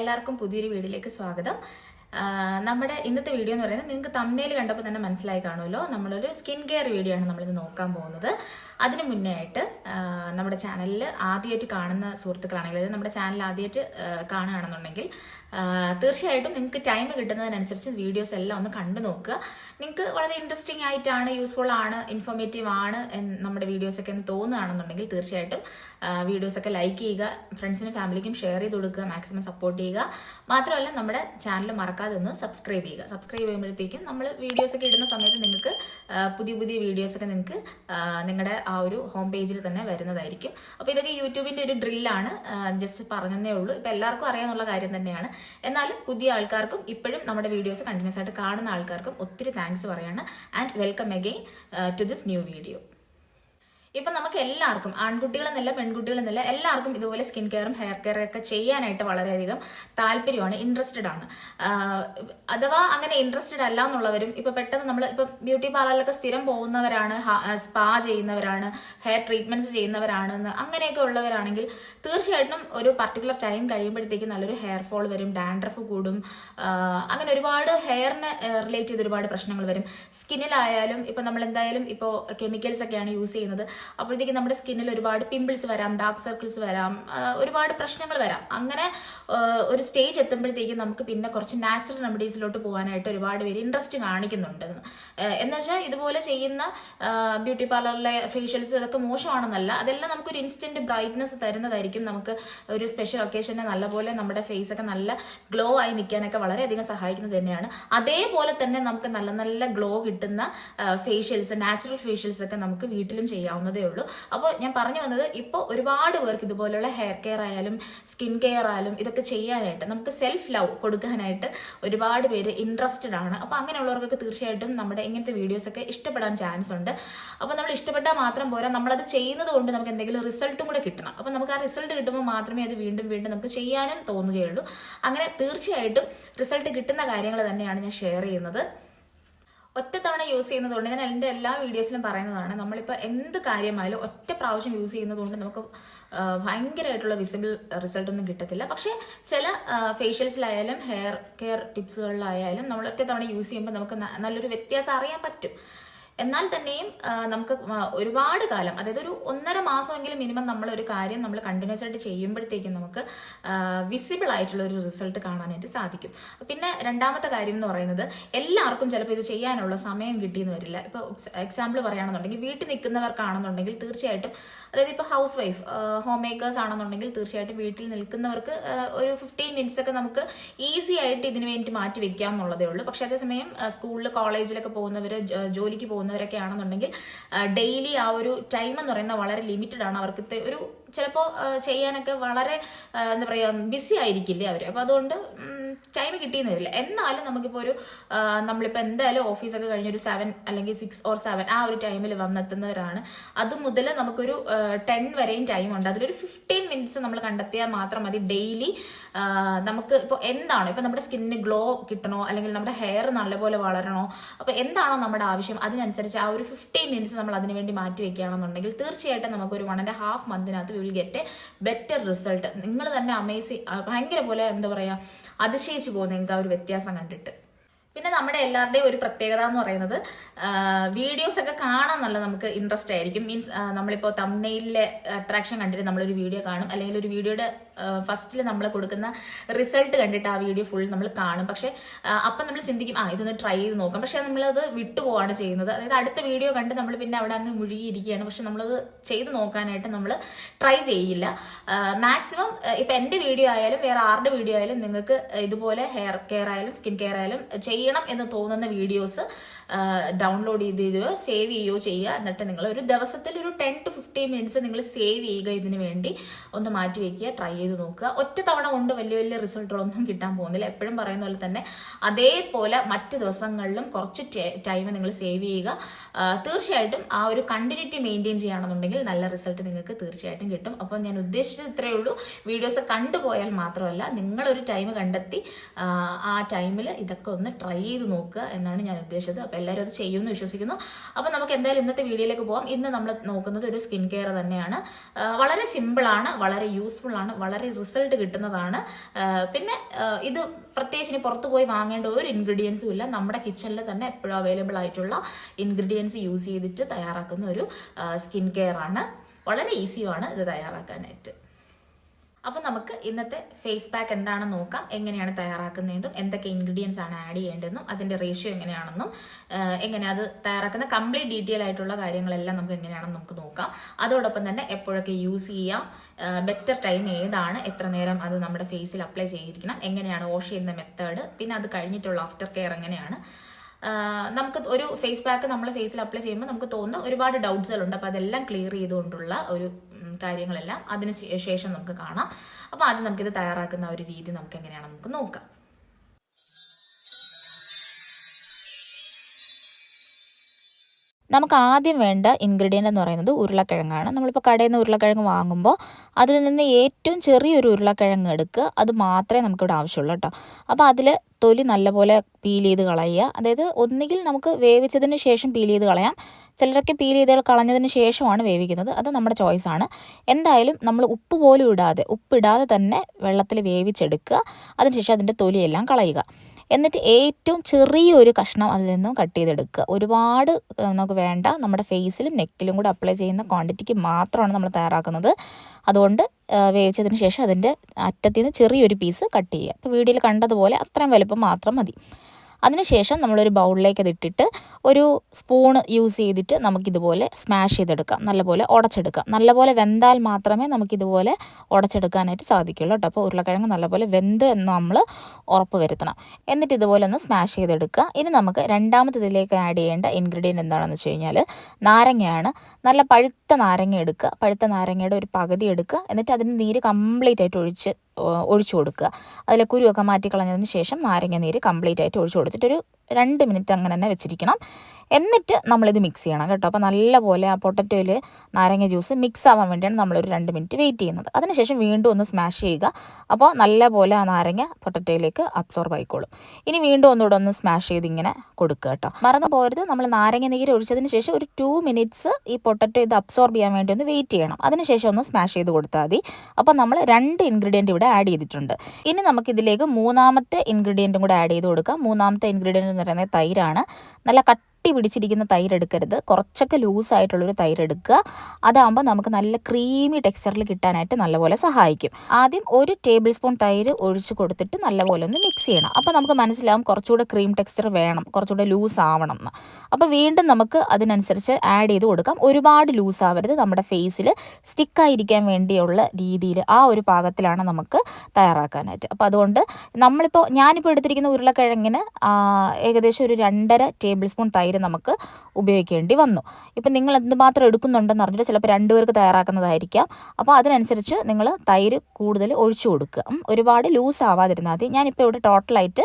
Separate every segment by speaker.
Speaker 1: എല്ലാവർക്കും പുതിയൊരു വീഡിയോയിലേക്ക് സ്വാഗതം. നമ്മുടെ ഇന്നത്തെ വീഡിയോ എന്ന് പറയുന്നത് നിങ്ങൾക്ക് തമ്മിൽ കണ്ടപ്പോൾ തന്നെ മനസ്സിലായി കാണുമല്ലോ. നമ്മളൊരു സ്കിൻ കെയർ വീഡിയോ ആണ് നമ്മളിത് നോക്കാൻ പോകുന്നത്. അതിന് മുന്നേ ആയിട്ട് നമ്മുടെ ചാനലിൽ ആദ്യമായിട്ട് കാണുന്ന സുഹൃത്തുക്കളാണെങ്കിൽ അതായത് നമ്മുടെ ചാനൽ ആദ്യമായിട്ട് കാണുകയാണെന്നുണ്ടെങ്കിൽ തീർച്ചയായിട്ടും നിങ്ങൾക്ക് ടൈം കിട്ടുന്നതിനനുസരിച്ച് വീഡിയോസ് എല്ലാം ഒന്ന് കണ്ടു നോക്കുക. നിങ്ങൾക്ക് വളരെ ഇൻട്രസ്റ്റിംഗ് ആയിട്ടാണ് യൂസ്ഫുൾ ആണ് ഇൻഫോർമേറ്റീവ് ആണ് നമ്മുടെ വീഡിയോസൊക്കെ എന്ന് തോന്നുകയാണെന്നുണ്ടെങ്കിൽ തീർച്ചയായിട്ടും വീഡിയോസൊക്കെ ലൈക്ക് ചെയ്യുക ഫ്രണ്ട്സിനും ഫാമിലിക്കും ഷെയർ ചെയ്ത് കൊടുക്കുക മാക്സിമം സപ്പോർട്ട് ചെയ്യുക. മാത്രമല്ല നമ്മുടെ ചാനൽ മറക്കാതെ ഒന്ന് സബ്സ്ക്രൈബ് ചെയ്യുക. സബ്സ്ക്രൈബ് ചെയ്യുമ്പോഴത്തേക്കും നമ്മൾ വീഡിയോസൊക്കെ ഇടുന്ന സമയത്ത് നിങ്ങൾക്ക് പുതിയ പുതിയ വീഡിയോസൊക്കെ നിങ്ങൾക്ക് നിങ്ങളുടെ ആ ഒരു ഹോം പേജിൽ തന്നെ വരുന്നതായിരിക്കും. അപ്പോൾ ഇതൊക്കെ യൂട്യൂബിന്റെ ഒരു ഡ്രില്ലാണ് ജസ്റ്റ് പറഞ്ഞതേ ഉള്ളൂ. ഇപ്പോൾ എല്ലാവർക്കും അറിയാനുള്ള കാര്യം തന്നെയാണ്. എന്നാലും പുതിയ ആൾക്കാർക്കും ഇപ്പോഴും നമ്മുടെ വീഡിയോസ് കണ്ടിന്യൂസ് ആയിട്ട് കാണുന്ന ആൾക്കാർക്കും ഒത്തിരി താങ്ക്സ് പറയാണ്. And welcome again to this new video ഇപ്പൊ നമുക്ക് എല്ലാവർക്കും ആൺകുട്ടികളെന്നല്ല പെൺകുട്ടികളെന്നല്ല എല്ലാവർക്കും ഇതുപോലെ സ്കിൻ കെയറും ഹെയർ കെയറും ഒക്കെ ചെയ്യാനായിട്ട് വളരെയധികം താല്പര്യമാണ് ഇൻട്രസ്റ്റഡ് ആണ്. അഥവാ അങ്ങനെ ഇൻട്രസ്റ്റഡ് അല്ല എന്നുള്ളവരും ഇപ്പം പെട്ടെന്ന് നമ്മൾ ഇപ്പം ബ്യൂട്ടി പാർലറിലൊക്കെ സ്ഥിരം പോകുന്നവരാണ് സ്പാ ചെയ്യുന്നവരാണ് ഹെയർ ട്രീറ്റ്മെന്റ്സ് ചെയ്യുന്നവരാണ് അങ്ങനെയൊക്കെ ഉള്ളവരാണെങ്കിൽ തീർച്ചയായിട്ടും ഒരു പർട്ടിക്കുലർ ടൈം കഴിയുമ്പോഴത്തേക്കും നല്ലൊരു ഹെയർ ഫോൾ വരും ഡാൻഡ്രഫ് കൂടും അങ്ങനെ ഒരുപാട് ഹെയറിന് റിലേറ്റ് ചെയ്ത് ഒരുപാട് പ്രശ്നങ്ങൾ വരും. സ്കിന്നിലായാലും ഇപ്പം നമ്മൾ എന്തായാലും ഇപ്പോൾ കെമിക്കൽസ് ഒക്കെയാണ് യൂസ് ചെയ്യുന്നത്. അപ്പോഴത്തേക്കും നമ്മുടെ സ്കിന്നിൽ ഒരുപാട് പിമ്പിൾസ് വരാം ഡാർക്ക് സർക്കിൾസ് വരാം ഒരുപാട് പ്രശ്നങ്ങൾ വരാം. അങ്ങനെ ഒരു സ്റ്റേജ് എത്തുമ്പോഴത്തേക്കും നമുക്ക് പിന്നെ കുറച്ച് നാച്ചുറൽ റെമഡീസിലോട്ട് പോകാനായിട്ട് ഒരുപാട് പേര് ഇൻട്രസ്റ്റ് കാണിക്കുന്നുണ്ട്. എന്ന് വെച്ചാൽ ഇതുപോലെ ചെയ്യുന്ന ബ്യൂട്ടി പാർലറിലെ ഫേഷ്യൽസ് ഇതൊക്കെ മോശമാണെന്നല്ല അതെല്ലാം നമുക്കൊരു ഇൻസ്റ്റന്റ് ബ്രൈറ്റ്നസ് തരുന്നതായിരിക്കും. നമുക്ക് ഒരു സ്പെഷ്യൽ ഒക്കേഷനെ നല്ലപോലെ നമ്മുടെ ഫേസ് ഒക്കെ നല്ല ഗ്ലോ ആയി നിൽക്കാനൊക്കെ വളരെയധികം സഹായിക്കുന്നത് തന്നെയാണ്. അതേപോലെ തന്നെ നമുക്ക് നല്ല നല്ല ഗ്ലോ കിട്ടുന്ന ഫേഷ്യൽസ് നാച്ചുറൽ ഫേഷ്യൽസ് ഒക്കെ നമുക്ക് വീട്ടിലും ചെയ്യാവുന്നതേ ഉള്ളൂ. അപ്പോൾ ഞാൻ പറഞ്ഞു വന്നത് ഇപ്പോൾ ഒരുപാട് പേർക്ക് ഇതുപോലുള്ള ഹെയർ കെയർ ആയാലും സ്കിൻ കെയർ ആയാലും ഇതൊക്കെ ചെയ്യാനായിട്ട് നമുക്ക് സെൽഫ് ലവ് കൊടുക്കാനായിട്ട് ഒരുപാട് പേര് ഇൻട്രസ്റ്റഡ് ആണ്. അപ്പോൾ അങ്ങനെയുള്ളവർക്കൊക്കെ തീർച്ചയായിട്ടും നമ്മുടെ ഇങ്ങനത്തെ വീഡിയോസൊക്കെ ഇഷ്ടപ്പെടാൻ ചാൻസ് ഉണ്ട്. അപ്പോൾ നമ്മൾ ഇഷ്ടപ്പെട്ടാൽ മാത്രം പോരാ. നമ്മളത് ചെയ്യുന്നത് കൊണ്ട് നമുക്ക് എന്തെങ്കിലും റിസൾട്ടും കൂടെ കിട്ടണം. അപ്പോൾ നമുക്ക് ആ റിസൾട്ട് കിട്ടുമ്പോൾ മാത്രമേ അത് വീണ്ടും വീണ്ടും നമുക്ക് ചെയ്യാനും തോന്നുകയുള്ളൂ. അങ്ങനെ തീർച്ചയായിട്ടും റിസൾട്ട് കിട്ടുന്ന കാര്യങ്ങൾ തന്നെയാണ് ഞാൻ ഷെയർ ചെയ്യുന്നത്. ഒറ്റ തവണ യൂസ് ചെയ്യുന്നതുകൊണ്ട് ഞാൻ എന്റെ എല്ലാ വീഡിയോസിലും പറയുന്നതാണ് നമ്മളിപ്പോൾ എന്ത് കാര്യമായാലും ഒറ്റ പ്രാവശ്യം യൂസ് ചെയ്യുന്നതുകൊണ്ട് നമുക്ക് ഭയങ്കരമായിട്ടുള്ള വിസിബിൾ റിസൾട്ട് ഒന്നും കിട്ടത്തില്ല. പക്ഷേ ചില ഫേഷ്യൽസിലായാലും ഹെയർ കെയർ ടിപ്സുകളിലായാലും നമ്മൾ ഒറ്റ തവണ യൂസ് ചെയ്യുമ്പോൾ നമുക്ക് നല്ലൊരു വ്യത്യാസം അറിയാൻ പറ്റും. എന്നാൽ തന്നെയും നമുക്ക് ഒരുപാട് കാലം അതായത് ഒരു ഒന്നര മാസമെങ്കിലും മിനിമം നമ്മൾ ഒരു കാര്യം നമ്മൾ കണ്ടിന്യൂസ് ആയിട്ട് ചെയ്യുമ്പോഴത്തേക്കും നമുക്ക് വിസിബിൾ ആയിട്ടുള്ള ഒരു റിസൾട്ട് കാണാനായിട്ട് സാധിക്കും. പിന്നെ രണ്ടാമത്തെ കാര്യം എന്ന് പറയുന്നത് എല്ലാവർക്കും ചിലപ്പോൾ ഇത് ചെയ്യാനുള്ള സമയം കിട്ടിയെന്ന് വരില്ല. ഇപ്പോൾ എക്സാമ്പിൾ പറയുകയാണെന്നുണ്ടെങ്കിൽ വീട്ടിൽ നിൽക്കുന്നവർക്കാണെന്നുണ്ടെങ്കിൽ തീർച്ചയായിട്ടും അതായത് ഇപ്പോൾ ഹൗസ് വൈഫ് ഹോം മേക്കേഴ്സ് ആണെന്നുണ്ടെങ്കിൽ തീർച്ചയായിട്ടും വീട്ടിൽ നിൽക്കുന്നവർക്ക് ഒരു ഫിഫ്റ്റീൻ മിനിറ്റ്സ് ഒക്കെ നമുക്ക് ഈസി ആയിട്ട് ഇതിനു വേണ്ടി മാറ്റി വെക്കാം എന്നുള്ളതേ ഉള്ളൂ. പക്ഷേ അതേസമയം സ്കൂളിൽ കോളേജിലൊക്കെ പോകുന്നവർ ജോലിക്ക് പോകുന്നവരൊക്കെ ആണെന്നുണ്ടെങ്കിൽ ഡെയിലി ആ ഒരു ടൈം എന്ന് പറയുന്നത് വളരെ ലിമിറ്റഡ് ആണ്. അവർക്ക് ഒരു ചിലപ്പോൾ ചെയ്യാനൊക്കെ വളരെ എന്താ പറയുക ബിസി ആയിരിക്കില്ലേ അവർ അപ്പോൾ അതുകൊണ്ട് ടൈം കിട്ടിയെന്ന് വരില്ല. എന്നാലും നമുക്കിപ്പോൾ ഒരു നമ്മളിപ്പോൾ എന്തായാലും ഓഫീസൊക്കെ കഴിഞ്ഞ് ഒരു സെവൻ അല്ലെങ്കിൽ സിക്സ് ഓർ സെവൻ ആ ഒരു ടൈമിൽ വന്നെത്തുന്നവരാണ്. അത് മുതൽ നമുക്കൊരു ടെൻ വരെയും ടൈം ഉണ്ട്. അതിലൊരു ഫിഫ്റ്റീൻ മിനിറ്റ്സ് നമ്മൾ കണ്ടെത്തിയാൽ മാത്രം മതി ഡെയിലി നമുക്ക് ഇപ്പോൾ എന്താണോ ഇപ്പോൾ നമ്മുടെ സ്കിന്നിന് ഗ്ലോ കിട്ടണോ അല്ലെങ്കിൽ നമ്മുടെ ഹെയർ നല്ലപോലെ വളരണോ അപ്പോൾ എന്താണോ നമ്മുടെ ആവശ്യം അതിനനുസരിച്ച് ആ ഒരു ഫിഫ്റ്റീൻ മിനിറ്റ്സ് നമ്മൾ അതിനുവേണ്ടി മാറ്റി വെക്കുകയാണെന്നുണ്ടെങ്കിൽ തീർച്ചയായിട്ടും നമുക്ക് ഒരു one and half മന്തിനകത്ത് will get a better result നിങ്ങൾ തന്നെ അമേസിങ് ഭയങ്കര പോലെ എന്താ പറയുക അതിശയിച്ചു പോകും നിങ്ങൾക്ക് ആ ഒരു വ്യത്യാസം കണ്ടിട്ട്? പിന്നെ നമ്മുടെ എല്ലാവരുടെയും ഒരു പ്രത്യേകത എന്ന് പറയുന്നത് വീഡിയോസ് ഒക്കെ കാണാൻ നല്ല നമുക്ക് ഇൻട്രസ്റ്റ് ആയിരിക്കും. മീൻസ് നമ്മളിപ്പോൾ തമ്മയിലെ അട്രാക്ഷൻ കണ്ടിട്ട് നമ്മളൊരു വീഡിയോ കാണും. അല്ലെങ്കിൽ ഒരു വീഡിയോയുടെ ഫസ്റ്റിൽ നമ്മൾ കൊടുക്കുന്ന റിസൾട്ട് കണ്ടിട്ട് ആ വീഡിയോ ഫുൾ നമ്മൾ കാണും. പക്ഷെ അപ്പം നമ്മൾ ചിന്തിക്കും ആ ഇതൊന്ന് ട്രൈ ചെയ്ത് നോക്കാം. പക്ഷെ നമ്മളത് വിട്ടുപോവാണ് ചെയ്യുന്നത്. അതായത് അടുത്ത വീഡിയോ കണ്ട് നമ്മൾ പിന്നെ അവിടെ അങ്ങ് മുഴുകിയിരിക്കുകയാണ്. പക്ഷെ നമ്മളത് ചെയ്ത് നോക്കാനായിട്ട് നമ്മൾ ട്രൈ ചെയ്യില്ല. മാക്സിമം ഇപ്പം എന്റെ വീഡിയോ ആയാലും വേറെ ആരുടെ വീഡിയോ ആയാലും നിങ്ങൾക്ക് ഇതുപോലെ ഹെയർ കെയർ ആയാലും സ്കിൻ കെയർ ആയാലും ചെയ്യണം എന്ന് തോന്നുന്ന വീഡിയോസ് ഡൗൺലോഡ് ചെയ്ത് സേവ് ചെയ്യുകയോ ചെയ്യുക. എന്നിട്ട് നിങ്ങൾ ഒരു ദിവസത്തിൽ ഒരു ടെൻ ടു ഫിഫ്റ്റീൻ മിനിറ്റ്സ് നിങ്ങൾ സേവ് ചെയ്യുക ഇതിന് വേണ്ടി. ഒന്ന് മാറ്റി വെക്കുക ട്രൈ ചെയ്ത് നോക്കുക. ഒറ്റ തവണ കൊണ്ട് വലിയ വലിയ റിസൾട്ടുകളൊന്നും കിട്ടാൻ പോകുന്നില്ല. എപ്പോഴും പറയുന്ന പോലെ തന്നെ അതേപോലെ മറ്റ് ദിവസങ്ങളിലും കുറച്ച് ടൈം നിങ്ങൾ സേവ് ചെയ്യുക. തീർച്ചയായിട്ടും ആ ഒരു കണ്ടിന്യൂറ്റി മെയിന്റെയിൻ ചെയ്യുകയാണെന്നുണ്ടെങ്കിൽ നല്ല റിസൾട്ട് നിങ്ങൾക്ക് തീർച്ചയായിട്ടും കിട്ടും. അപ്പോൾ ഞാൻ ഉദ്ദേശിച്ചത് ഇത്രയേ ഉള്ളൂ. വീഡിയോസ് കണ്ടുപോയാൽ മാത്രമല്ല നിങ്ങളൊരു ടൈം കണ്ടെത്തി ആ, ടൈമിൽ ഇതൊക്കെ ഒന്ന് ട്രൈ ചെയ്ത് നോക്കുക എന്നാണ് ഞാൻ ഉദ്ദേശിച്ചത്. അപ്പോൾ എല്ലാവരും അത് ചെയ്യുമെന്ന് വിശ്വസിക്കുന്നു. അപ്പോൾ നമുക്ക് എന്തായാലും ഇന്നത്തെ വീഡിയോയിലേക്ക് പോകാം ഇന്ന് നമ്മൾ നോക്കുന്നത് ഒരു സ്കിൻ കെയർ തന്നെയാണ്. വളരെ സിമ്പിളാണ് വളരെ യൂസ്ഫുൾ ആണ് വളരെ റിസൾട്ട് കിട്ടുന്നതാണ്. പിന്നെ ഇത് പ്രത്യേകിച്ച് ഇനി പുറത്ത് പോയി വാങ്ങേണ്ട ഒരു ഇൻഗ്രീഡിയൻസും ഇല്ല. നമ്മുടെ കിച്ചണിൽ തന്നെ എപ്പോഴും അവൈലബിൾ ആയിട്ടുള്ള ഇൻഗ്രീഡിയൻസ് യൂസ് ചെയ്തിട്ട് തയ്യാറാക്കുന്ന ഒരു സ്കിൻ കെയർ ആണ്. വളരെ ഈസിയുമാണ് ഇത് തയ്യാറാക്കാനായിട്ട്. അപ്പം നമുക്ക് ഇന്നത്തെ ഫേസ് പാക്ക് എന്താണെന്ന് നോക്കാം എങ്ങനെയാണ് തയ്യാറാക്കുന്നതെന്നും എന്തൊക്കെ ഇൻഗ്രീഡിയൻസ് ആണ് ആഡ് ചെയ്യേണ്ടതെന്നും അതിന്റെ റേഷ്യോ എങ്ങനെയാണെന്നും എങ്ങനെ അത് തയ്യാറാക്കുന്ന കംപ്ലീറ്റ് ഡീറ്റെയിൽ ആയിട്ടുള്ള കാര്യങ്ങളെല്ലാം നമുക്ക് എങ്ങനെയാണെന്ന് നമുക്ക് നോക്കാം. അതോടൊപ്പം തന്നെ എപ്പോഴൊക്കെ യൂസ് ചെയ്യാം ബെറ്റർ ടൈം ഏതാണ് എത്ര നേരം അത് നമ്മുടെ ഫേസിൽ അപ്ലൈ ചെയ്തിരിക്കണം എങ്ങനെയാണ് വാഷ് ചെയ്യുന്ന മെത്തേഡ് പിന്നെ അത് കഴിഞ്ഞിട്ടുള്ള ആഫ്റ്റർ കെയർ എങ്ങനെയാണ് നമുക്ക് ഒരു ഫേസ് പാക്ക് നമ്മൾ ഫേസിൽ അപ്ലൈ ചെയ്യുമ്പോൾ നമുക്ക് തോന്നുന്ന ഒരുപാട് ഡൗട്ട്സുകളുണ്ട് അപ്പോൾ അതെല്ലാം ക്ലിയർ ചെയ്തുകൊണ്ടുള്ള ഒരു കാര്യങ്ങളെല്ലാം അതിന് ശേഷം നമുക്ക് കാണാം. അപ്പോൾ ആദ്യം നമുക്കിത് തയ്യാറാക്കുന്ന ഒരു രീതി നമുക്ക് എങ്ങനെയാണെന്ന് നമുക്ക് നോക്കാം.
Speaker 2: നമുക്ക് ആദ്യം വേണ്ട ഇൻഗ്രീഡിയന്റ് എന്ന് പറയുന്നത് ഉരുളക്കിഴങ്ങാണ്. നമ്മളിപ്പോൾ കടയിൽ നിന്ന് ഉരുളക്കിഴങ്ങ് വാങ്ങുമ്പോൾ അതിൽ നിന്ന് ഏറ്റവും ചെറിയൊരു ഉരുളക്കിഴങ്ങ് എടുക്കുക. അത് മാത്രമേ നമുക്കിവിടെ ആവശ്യമുള്ളൂ കേട്ടോ. അപ്പോൾ അതിൽ തൊലി നല്ലപോലെ പീൽ ചെയ്ത് കളയുക. അതായത് ഒന്നുകിൽ നമുക്ക് വേവിച്ചതിന് ശേഷം പീൽ ചെയ്ത് കളയാം. ചിലരൊക്കെ പീൽ ചെയ്ത് കളഞ്ഞതിന് ശേഷമാണ് വേവിക്കുന്നത്. അത് നമ്മുടെ ചോയ്സാണ് എന്തായാലും നമ്മൾ ഉപ്പ് പോലും ഇടാതെ ഉപ്പിടാതെ തന്നെ വെള്ളത്തിൽ വേവിച്ചെടുക്കുക. അതിനുശേഷം അതിന്റെ തൊലിയെല്ലാം കളയുക. എന്നിട്ട് ഏറ്റവും ചെറിയൊരു കഷ്ണം അതിൽ നിന്നും കട്ട് ചെയ്തെടുക്കുക. ഒരുപാട് നമുക്ക് വേണ്ട. നമ്മുടെ ഫേസിലും നെക്കിലും കൂടെ അപ്ലൈ ചെയ്യുന്ന ക്വാണ്ടിറ്റിക്ക് മാത്രമാണ് നമ്മൾ തയ്യാറാക്കുന്നത്. അതുകൊണ്ട് വേവിച്ചതിന് ശേഷം അതിന്റെ അറ്റത്തിൽ നിന്ന് ചെറിയൊരു പീസ് കട്ട് ചെയ്യുക. അപ്പോൾ വീഡിയോയിൽ കണ്ടതുപോലെ അത്രയും വലുപ്പം മാത്രം മതി. അതിനുശേഷം നമ്മളൊരു ബൗളിലേക്ക് അത് ഇട്ടിട്ട് ഒരു സ്പൂണ് യൂസ് ചെയ്തിട്ട് നമുക്കിതുപോലെ സ്മാഷ് ചെയ്തെടുക്കാം. നല്ലപോലെ ഉടച്ചെടുക്കാം നല്ലപോലെ വെന്താൽ മാത്രമേ നമുക്കിതുപോലെ ഉടച്ചെടുക്കാനായിട്ട് സാധിക്കുള്ളൂ കേട്ടോ. അപ്പോൾ ഉരുളക്കിഴങ്ങ് നല്ലപോലെ വെന്ത് എന്ന് നമ്മൾ ഉറപ്പ് വരുത്തണം. എന്നിട്ട് ഇതുപോലെ ഒന്ന് സ്മാഷ് ചെയ്തെടുക്കുക. ഇനി നമുക്ക് രണ്ടാമത്തെ ഇതിലേക്ക് ആഡ് ചെയ്യേണ്ട ഇൻഗ്രീഡിയന്റ് എന്താണെന്ന് വെച്ച് കഴിഞ്ഞാൽ നാരങ്ങയാണ്. നല്ല പഴുത്ത നാരങ്ങ എടുക്കുക. പഴുത്ത നാരങ്ങയുടെ ഒരു പകുതി എടുക്കുക. എന്നിട്ട് അതിന് നീര് കംപ്ലീറ്റ് ആയിട്ട് ഒഴിച്ച് ഒഴിച്ചു കൊടുക്കുക. അതിലെ കുരുവൊക്കെ മാറ്റി കളഞ്ഞതിന് ശേഷം നാരങ്ങ നീര് കംപ്ലീറ്റ് ആയിട്ട് ഒഴിച്ചു കൊടുത്തിട്ട് ഒരു രണ്ട് മിനിറ്റ് അങ്ങനെ തന്നെ വെച്ചിരിക്കണം. എന്നിട്ട് നമ്മളിത് മിക്സ് ചെയ്യണം കേട്ടോ. അപ്പോൾ നല്ലപോലെ ആ പൊട്ടറ്റോയിൽ നാരങ്ങ ജ്യൂസ് മിക്സ് ആവാൻ വേണ്ടിയാണ് നമ്മളൊരു രണ്ട് മിനിറ്റ് വെയിറ്റ് ചെയ്യുന്നത്. അതിനുശേഷം വീണ്ടും ഒന്ന് സ്മാഷ് ചെയ്യുക. അപ്പോൾ നല്ലപോലെ ആ നാരങ്ങ പൊട്ടറ്റോയിലേക്ക് അബ്സോർബ് ആയിക്കോളും. ഇനി വീണ്ടും ഒന്നുകൂടെ ഒന്ന് സ്മാഷ് ചെയ്ത് ഇങ്ങനെ കൊടുക്കുക കേട്ടോ. മറന്നു പോരുത് നമ്മൾ നാരങ്ങ നീര് ഒഴിച്ചതിന് ശേഷം ഒരു ടു മിനിറ്റ്സ് ഈ പൊട്ടറ്റോ ഇത് അബ്സോർബ് ചെയ്യാൻ വേണ്ടി ഒന്ന് വെയിറ്റ് ചെയ്യണം. അതിനുശേഷം ഒന്ന് സ്മാഷ് ചെയ്ത് കൊടുത്താൽ മതി. അപ്പോൾ നമ്മൾ രണ്ട് ഇൻഗ്രീഡിയന്റ് ഇവിടെ ആഡ് ചെയ്തിട്ടുണ്ട്. ഇനി നമുക്കിതിലേക്ക് മൂന്നാമത്തെ ഇൻഗ്രീഡിയന്റും കൂടെ ആഡ് ചെയ്ത് കൊടുക്കാം. മൂന്നാമത്തെ ഇൻഗ്രീഡിയന്റ് എന്ന് പറയുന്നത് തൈരാണ്. നല്ല കട്ടി പിടിച്ചിരിക്കുന്ന തൈരെടുക്കരുത്. കുറച്ചൊക്കെ ലൂസായിട്ടുള്ളൊരു തൈരെടുക്കുക. അതാകുമ്പോൾ നമുക്ക് നല്ല ക്രീമി ടെക്സ്ചറിൽ കിട്ടാനായിട്ട് നല്ലപോലെ സഹായിക്കും. ആദ്യം ഒരു ടേബിൾ സ്പൂൺ തൈര് ഒഴിച്ച് കൊടുത്തിട്ട് നല്ലപോലെ ഒന്ന് മിക്സ് ചെയ്യണം. അപ്പോൾ നമുക്ക് മനസ്സിലാവും കുറച്ചുകൂടെ ക്രീം ടെക്സ്ചർ വേണം. കുറച്ചുകൂടെ ലൂസ് ആവണം എന്ന്. അപ്പോൾ വീണ്ടും നമുക്ക് അതിനനുസരിച്ച് ആഡ് ചെയ്ത് കൊടുക്കാം. ഒരുപാട് ലൂസ് ആവരുത് നമ്മുടെ ഫേസിൽ സ്റ്റിക്കായിരിക്കാൻ വേണ്ടിയുള്ള രീതിയിൽ ആ ഒരു പാകത്തിലാണ് നമുക്ക് തയ്യാറാക്കാനായിട്ട്. അപ്പോൾ അതുകൊണ്ട് നമ്മളിപ്പോൾ ഞാനിപ്പോൾ എടുത്തിരിക്കുന്ന ഉരുളക്കിഴങ്ങിന് ഏകദേശം ഒരു രണ്ടര ടേബിൾ സ്പൂൺ തൈര് നമുക്ക് ഉപയോഗിക്കേണ്ടി വന്നു. ഇപ്പം നിങ്ങൾ എന്തുമാത്രം എടുക്കുന്നുണ്ടെന്ന് അറിഞ്ഞിട്ട് ചിലപ്പോൾ രണ്ടുപേർക്ക് തയ്യാറാക്കുന്നതായിരിക്കാം. അപ്പോൾ അതിനനുസരിച്ച് നിങ്ങൾ തൈര് കൂടുതൽ ഒഴിച്ചു കൊടുക്കുക. ഒരുപാട് ലൂസ് ആവാതിരുന്നാൽ മതി. ഞാനിപ്പോൾ ഇവിടെ ടോട്ടലായിട്ട്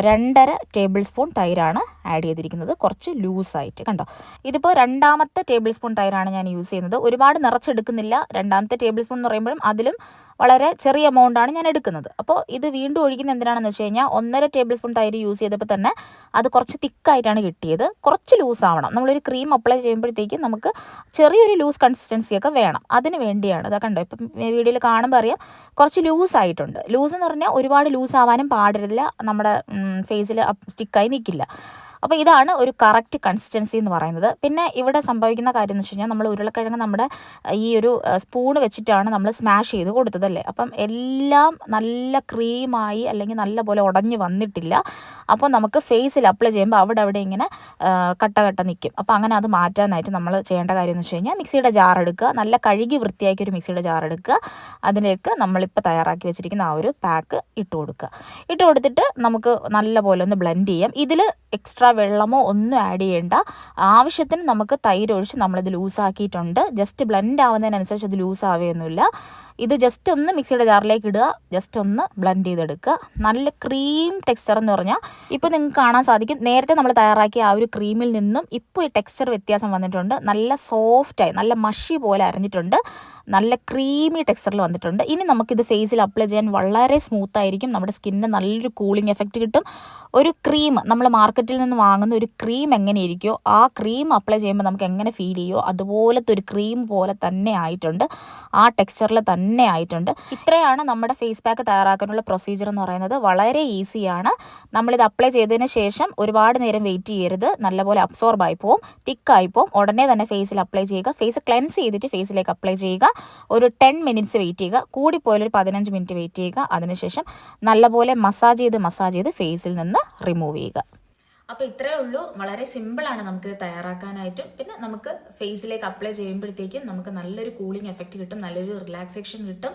Speaker 2: രണ്ടര ടേബിൾ സ്പൂൺ തൈരാണ് ആഡ് ചെയ്തിരിക്കുന്നത്. കുറച്ച് ലൂസായിട്ട് കണ്ടോ? ഇതിപ്പോൾ രണ്ടാമത്തെ ടേബിൾ സ്പൂൺ തൈരാണ് ഞാൻ യൂസ് ചെയ്യുന്നത്. ഒരുപാട് നിറച്ചെടുക്കുന്നില്ല. രണ്ടാമത്തെ ടേബിൾ സ്പൂൺ എന്ന് പറയുമ്പോഴും അതിലും വളരെ ചെറിയ എമൗണ്ടാണ് ഞാൻ എടുക്കുന്നത്. അപ്പോൾ ഇത് വീണ്ടും ഒഴിക്കുന്ന എന്തിനാണെന്ന് വെച്ച് കഴിഞ്ഞാൽ ഒന്നര ടേബിൾ സ്പൂൺ തൈര് യൂസ് ചെയ്തപ്പോൾ തന്നെ അത് കുറച്ച് തിക്കായിട്ടാണ് കിട്ടിയത്. കുറച്ച് ലൂസ് ആവണം. നമ്മളൊരു ക്രീം അപ്ലൈ ചെയ്യുമ്പോഴത്തേക്കും നമുക്ക് ചെറിയൊരു ലൂസ് കൺസിസ്റ്റൻസി ഒക്കെ വേണം. അതിന് വേണ്ടിയാണ്. ഇതാ കണ്ടോ? ഇപ്പം വീഡിയോയിൽ കാണുമ്പോൾ അറിയാം. കുറച്ച് ലൂസ് ആയിട്ടുണ്ട്. ലൂസ് എന്ന് പറഞ്ഞാൽ ഒരുപാട് ലൂസ് ആവാനും പാടില്ല. നമ്മുടെ ഫേസിൽ സ്റ്റിക്കായി നിൽക്കില്ല. അപ്പോൾ ഇതാണ് ഒരു കറക്റ്റ് കൺസിസ്റ്റൻസി എന്ന് പറയുന്നത്. പിന്നെ ഇവിടെ സംഭവിക്കുന്ന കാര്യം എന്ന് വെച്ച് കഴിഞ്ഞാൽ നമ്മൾ ഉരുളക്കിഴങ്ങ് നമ്മുടെ ഈ ഒരു സ്പൂൺ വെച്ചിട്ടാണ് നമ്മൾ സ്മാഷ് ചെയ്ത് കൊടുത്തതല്ലേ അപ്പം എല്ലാം നല്ല ക്രീമായി അല്ലെങ്കിൽ നല്ല പോലെ ഉടഞ്ഞ് വന്നിട്ടില്ല. അപ്പോൾ നമുക്ക് ഫേസിൽ അപ്ലൈ ചെയ്യുമ്പോൾ അവിടെ അവിടെ ഇങ്ങനെ കട്ട കട്ട നിൽക്കും അപ്പോൾ അങ്ങനെ അത് മാറ്റാനായിട്ട് നമ്മൾ ചെയ്യേണ്ട കാര്യം എന്ന് വെച്ച് കഴിഞ്ഞാൽ മിക്സിയുടെ ജാർ എടുക്കുക. നല്ല കഴുകി വൃത്തിയാക്കി ഒരു മിക്സിയുടെ ജാർ എടുക്കുക. അതിലേക്ക് നമ്മളിപ്പോൾ തയ്യാറാക്കി വെച്ചിരിക്കുന്ന ആ ഒരു പാക്ക് ഇട്ട് കൊടുക്കുക. ഇട്ട് കൊടുത്തിട്ട് നമുക്ക് നല്ല പോലെ ഒന്ന് ബ്ലെൻഡ് ചെയ്യാം. ഇതിൽ എക്സ്ട്രാ വെള്ളമോ ഒന്നും ആഡ് ചെയ്യേണ്ട. ആവശ്യത്തിന് നമുക്ക് തൈര് ഒഴിച്ച് നമ്മളിത് ലൂസാക്കിയിട്ടുണ്ട് ജസ്റ്റ് ബ്ലെൻഡ് ആവുന്നതിനനുസരിച്ച് അത് ലൂസ് ആവുകയൊന്നുമില്ല ഇത് ജസ്റ്റ് ഒന്ന് മിക്സിയുടെ ജാറിലേക്ക് ഇടുക. ജസ്റ്റ് ഒന്ന് ബ്ലെൻഡ് ചെയ്തെടുക്കുക. നല്ല ക്രീം ടെക്സ്ചർ എന്ന് പറഞ്ഞാൽ ഇപ്പോൾ നിങ്ങൾക്ക് കാണാൻ സാധിക്കും. നേരത്തെ നമ്മൾ തയ്യാറാക്കിയ ആ ഒരു ക്രീമിൽ നിന്നും ഇപ്പോൾ ഈ ടെക്സ്ചർ വ്യത്യാസം വന്നിട്ടുണ്ട്. നല്ല സോഫ്റ്റായി നല്ല മഷി പോലെ അരഞ്ഞിട്ടുണ്ട്. നല്ല ക്രീമി ടെക്സ്ചറിൽ വന്നിട്ടുണ്ട്. ഇനി നമുക്കിത് ഫേസിൽ അപ്ലൈ ചെയ്യാൻ വളരെ സ്മൂത്ത് ആയിരിക്കും. നമ്മുടെ സ്കിന്നിന് നല്ലൊരു കൂളിംഗ് എഫക്റ്റ് കിട്ടും. ഒരു ക്രീം നമ്മൾ മാർക്കറ്റിൽ നിന്ന് വാങ്ങുന്ന ഒരു ക്രീം എങ്ങനെ ഇരിക്കുമോ ആ ക്രീം അപ്ലൈ ചെയ്യുമ്പോൾ നമുക്ക് എങ്ങനെ ഫീൽ ചെയ്യുമോ അതുപോലത്തെ ഒരു ക്രീം പോലെ തന്നെ ആയിട്ടുണ്ട്. ആ ടെക്സ്ചറിൽ തന്നെ ആയിട്ടുണ്ട്. ഇത്രയാണ് നമ്മുടെ ഫേസ് പാക്ക് തയ്യാറാക്കാനുള്ള പ്രൊസീജിയർ എന്ന് പറയുന്നത്. വളരെ ഈസിയാണ് നമ്മളിത് അപ്ലൈ ചെയ്തതിന് ശേഷം ഒരുപാട് നേരം വെയിറ്റ് ചെയ്യരുത്. നല്ലപോലെ അബ്സോർബ് ആയി പോവും. തിക്കായി പോവും. ഉടനെ തന്നെ ഫേസിൽ അപ്ലൈ ചെയ്യുക. ഫേസ് ക്ലെൻസ് ചെയ്തിട്ട് ഫേസിലേക്ക് അപ്ലൈ ചെയ്യുക. ഒരു ടെൻ മിനിറ്റ്സ് വെയിറ്റ് ചെയ്യുക. കൂടിപ്പോയാൽ ഒരു പതിനഞ്ച് മിനിറ്റ് വെയിറ്റ് ചെയ്യുക. അതിനുശേഷം നല്ലപോലെ മസാജ് ചെയ്ത് മസാജ് ചെയ്ത് ഫേസിൽ നിന്ന് റിമൂവ് ചെയ്യുക.
Speaker 1: അപ്പോൾ ഇത്രയേ ഉള്ളൂ. വളരെ സിമ്പിളാണ് നമുക്ക് തയ്യാറാക്കാനായിട്ടും. പിന്നെ നമുക്ക് ഫേസിലേക്ക് അപ്ലൈ ചെയ്യുമ്പോഴത്തേക്കും നമുക്ക് നല്ലൊരു കൂളിംഗ് എഫക്റ്റ് കിട്ടും നല്ലൊരു റിലാക്സേഷൻ കിട്ടും.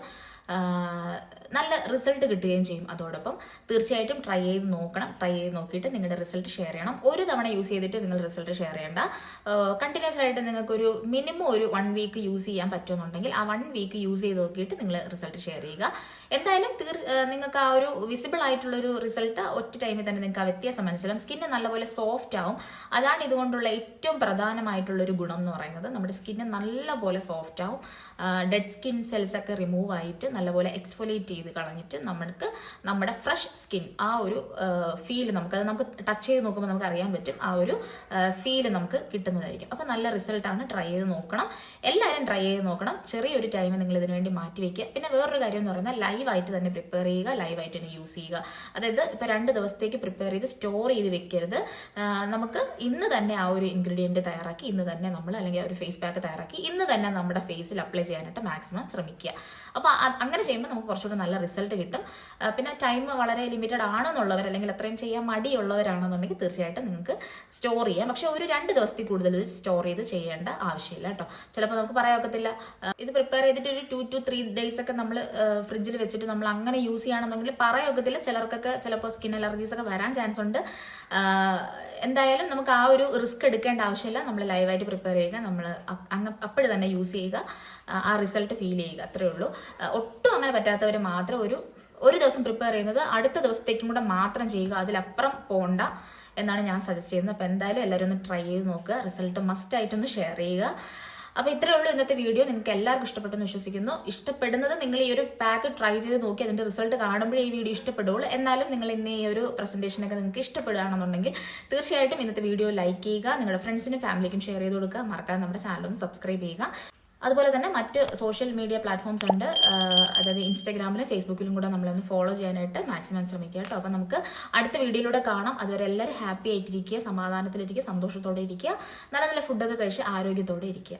Speaker 1: നല്ല റിസൾട്ട് കിട്ടുകയും ചെയ്യും. അതോടൊപ്പം തീർച്ചയായിട്ടും ട്രൈ ചെയ്ത് നോക്കണം. ട്രൈ ചെയ്ത് നോക്കിയിട്ട് നിങ്ങളുടെ റിസൾട്ട് ഷെയർ ചെയ്യണം. ഒരു തവണ യൂസ് ചെയ്തിട്ട് നിങ്ങൾ റിസൾട്ട് ഷെയർ ചെയ്യേണ്ട. കണ്ടിന്യൂസ് ആയിട്ട് നിങ്ങൾക്ക് ഒരു മിനിമം ഒരു വൺ വീക്ക് യൂസ് ചെയ്യാൻ പറ്റുമെന്നുണ്ടെങ്കിൽ ആ വൺ വീക്ക് യൂസ് ചെയ്ത് നോക്കിയിട്ട് നിങ്ങൾ റിസൾട്ട് ഷെയർ ചെയ്യുക. എന്തായാലും തീർ നിങ്ങൾക്ക് ആ ഒരു വിസിബിൾ ആയിട്ടുള്ള ഒരു റിസൾട്ട് ഒറ്റ ടൈമിൽ തന്നെ നിങ്ങൾക്ക് ആ വ്യത്യാസം മനസ്സിലാവും. സ്കിന്ന് നല്ലപോലെ സോഫ്റ്റ് ആവും. അതാണ് ഇതുകൊണ്ടുള്ള ഏറ്റവും പ്രധാനമായിട്ടുള്ള ഒരു ഗുണം എന്ന് പറയുന്നത്. നമ്മുടെ സ്കിന്ന് നല്ലപോലെ സോഫ്റ്റ് ആവും. ഡെഡ് സ്കിൻ സെൽസ് ഒക്കെ റിമൂവ് ആയിട്ട് നല്ലപോലെ എക്സ്ഫോലേറ്റ് ചെയ്ത് കളഞ്ഞിട്ട് നമ്മൾക്ക് നമ്മുടെ ഫ്രഷ് സ്കിൻ ആ ഒരു ഫീൽ നമുക്ക് അത് നമുക്ക് ടച്ച് ചെയ്ത് നോക്കുമ്പോൾ നമുക്ക് അറിയാൻ പറ്റും ആ ഒരു ഫീൽ നമുക്ക് കിട്ടുന്നതായിരിക്കും. അപ്പോൾ നല്ല റിസൾട്ടാണ് ട്രൈ ചെയ്ത് നോക്കണം. എല്ലാവരും ട്രൈ ചെയ്ത് നോക്കണം. ചെറിയൊരു ടൈം നിങ്ങൾ ഇതിനു വേണ്ടി മാറ്റി വയ്ക്കുക പിന്നെ വേറൊരു കാര്യം എന്ന് പറയുന്നത് ലൈവായിട്ട് തന്നെ പ്രിപ്പയർ ചെയ്യുക ലൈവായിട്ട് തന്നെ യൂസ് ചെയ്യുക. അതായത് ഇപ്പോൾ രണ്ട് ദിവസത്തേക്ക് പ്രിപ്പയർ ചെയ്ത് സ്റ്റോർ ചെയ്ത് വെക്കരുത്. നമുക്ക് ഇന്ന് തന്നെ ആ ഒരു ഇൻഗ്രീഡിയന്റ് തയ്യാറാക്കി ഇന്ന് തന്നെ നമ്മൾ അല്ലെങ്കിൽ ആ ഒരു ഫേസ് പാക്ക് തയ്യാറാക്കി ഇന്ന് തന്നെ നമ്മുടെ ഫേസിൽ അപ്ലൈ ചെയ്യാനായിട്ട് മാക്സിമം ശ്രമിക്കുക. അപ്പോൾ അങ്ങനെ ചെയ്യുമ്പോൾ നമുക്ക് കുറച്ചുകൂടി നല്ല റിസൾട്ട് കിട്ടും. പിന്നെ ടൈം വളരെ ലിമിറ്റഡ് ആണെന്നുള്ളവർ അല്ലെങ്കിൽ അത്രയും ചെയ്യാൻ മടിയുള്ളവരാണെന്നുണ്ടെങ്കിൽ തീർച്ചയായിട്ടും നിങ്ങൾക്ക് സ്റ്റോർ ചെയ്യാം. പക്ഷേ ഒരു രണ്ട് ദിവസത്തിൽ കൂടുതൽ ഇത് സ്റ്റോർ ചെയ്ത് ചെയ്യേണ്ട ആവശ്യമില്ല കേട്ടോ. ചിലപ്പോൾ നമുക്ക് പറയാൻ ഒക്കത്തില്ല. ഇത് പ്രിപ്പയർ ചെയ്തിട്ട് ഒരു ടു ടു ത്രീ ഡേയ്സ് ഒക്കെ നമ്മൾ ഫ്രിഡ്ജിൽ വെച്ചിട്ട് നമ്മൾ അങ്ങനെ യൂസ് ചെയ്യുകയാണെന്നുണ്ടെങ്കിൽ പറയാൻ ഒക്കത്തില്ല. ചിലർക്കൊക്കെ ചിലപ്പോൾ സ്കിൻ അലർജീസ് ഒക്കെ വരാൻ ചാൻസ് ഉണ്ട്. എന്തായാലും നമുക്ക് ആ ഒരു റിസ്ക് എടുക്കേണ്ട ആവശ്യമില്ല. നമ്മൾ ലൈവായിട്ട് പ്രിപ്പയർ ചെയ്യുക. നമ്മൾ അങ്ങ് അപ്പോഴും തന്നെ യൂസ് ചെയ്യുക. ആ, റിസൾട്ട് ഫീൽ ചെയ്യുക. അത്രയേ ഉള്ളൂ. ഒട്ടും അങ്ങനെ പറ്റാത്തവർ മാത്രം ഒരു ഒരു ദിവസം പ്രിപ്പയർ ചെയ്യുന്നത് അടുത്ത ദിവസത്തേക്കും കൂടെ മാത്രം ചെയ്യുക. അതിലപ്പുറം പോകണ്ട എന്നാണ് ഞാൻ സജസ്റ്റ് ചെയ്യുന്നത്. അപ്പോൾ എന്തായാലും എല്ലാവരും ഒന്ന് ട്രൈ ചെയ്ത് നോക്കുക. റിസൾട്ട് മസ്റ്റ് ആയിട്ടൊന്ന് ഷെയർ ചെയ്യുക. അപ്പോൾ ഇത്രയേ ഉള്ളൂ ഇന്നത്തെ വീഡിയോ. നിങ്ങൾക്ക് എല്ലാവർക്കും ഇഷ്ടപ്പെട്ടെന്ന് വിശ്വസിക്കുന്നു. ഇഷ്ടപ്പെടുന്നത് നിങ്ങൾ ഈ ഒരു പാക്ക് ട്രൈ ചെയ്ത് നോക്കി അതിന്റെ റിസൾട്ട് കാണുമ്പോഴേ ഈ വീഡിയോ ഇഷ്ടപ്പെടുള്ളൂ എന്നാലും നിങ്ങൾ ഇന്ന് ഈ ഒരു പ്രസന്റേഷനൊക്കെ നിങ്ങൾക്ക് ഇഷ്ടപ്പെടുകയാണെന്നുണ്ടെങ്കിൽ തീർച്ചയായിട്ടും ഇന്നത്തെ വീഡിയോ ലൈക്ക് ചെയ്യുക നിങ്ങളുടെ ഫ്രണ്ട്സിനും ഫാമിലിക്കും ഷെയർ ചെയ്ത് കൊടുക്കുക. മറക്കാതെ നമ്മുടെ ചാനലൊന്ന് സബ്സ്ക്രൈബ് ചെയ്യുക. അതുപോലെ തന്നെ മറ്റ് സോഷ്യൽ മീഡിയ പ്ലാറ്റ്ഫോംസ് ഉണ്ട്. അതായത് ഇൻസ്റ്റാഗ്രാമിലും ഫേസ്ബുക്കിലും കൂടെ നമ്മളൊന്ന് ഫോളോ ചെയ്യാനായിട്ട് മാക്സിമം ശ്രമിക്കുക കേട്ടോ. അപ്പോൾ നമുക്ക് അടുത്ത വീഡിയോയിലൂടെ കാണാം. അതുവരെ എല്ലാവരും ഹാപ്പി ആയിട്ടിരിക്കുക സമാധാനത്തിലിരിക്കുക സന്തോഷത്തോടെ ഇരിക്കുക. നല്ല നല്ല ഫുഡൊക്കെ കഴിച്ച് ആരോഗ്യത്തോടെ ഇരിക്കുക.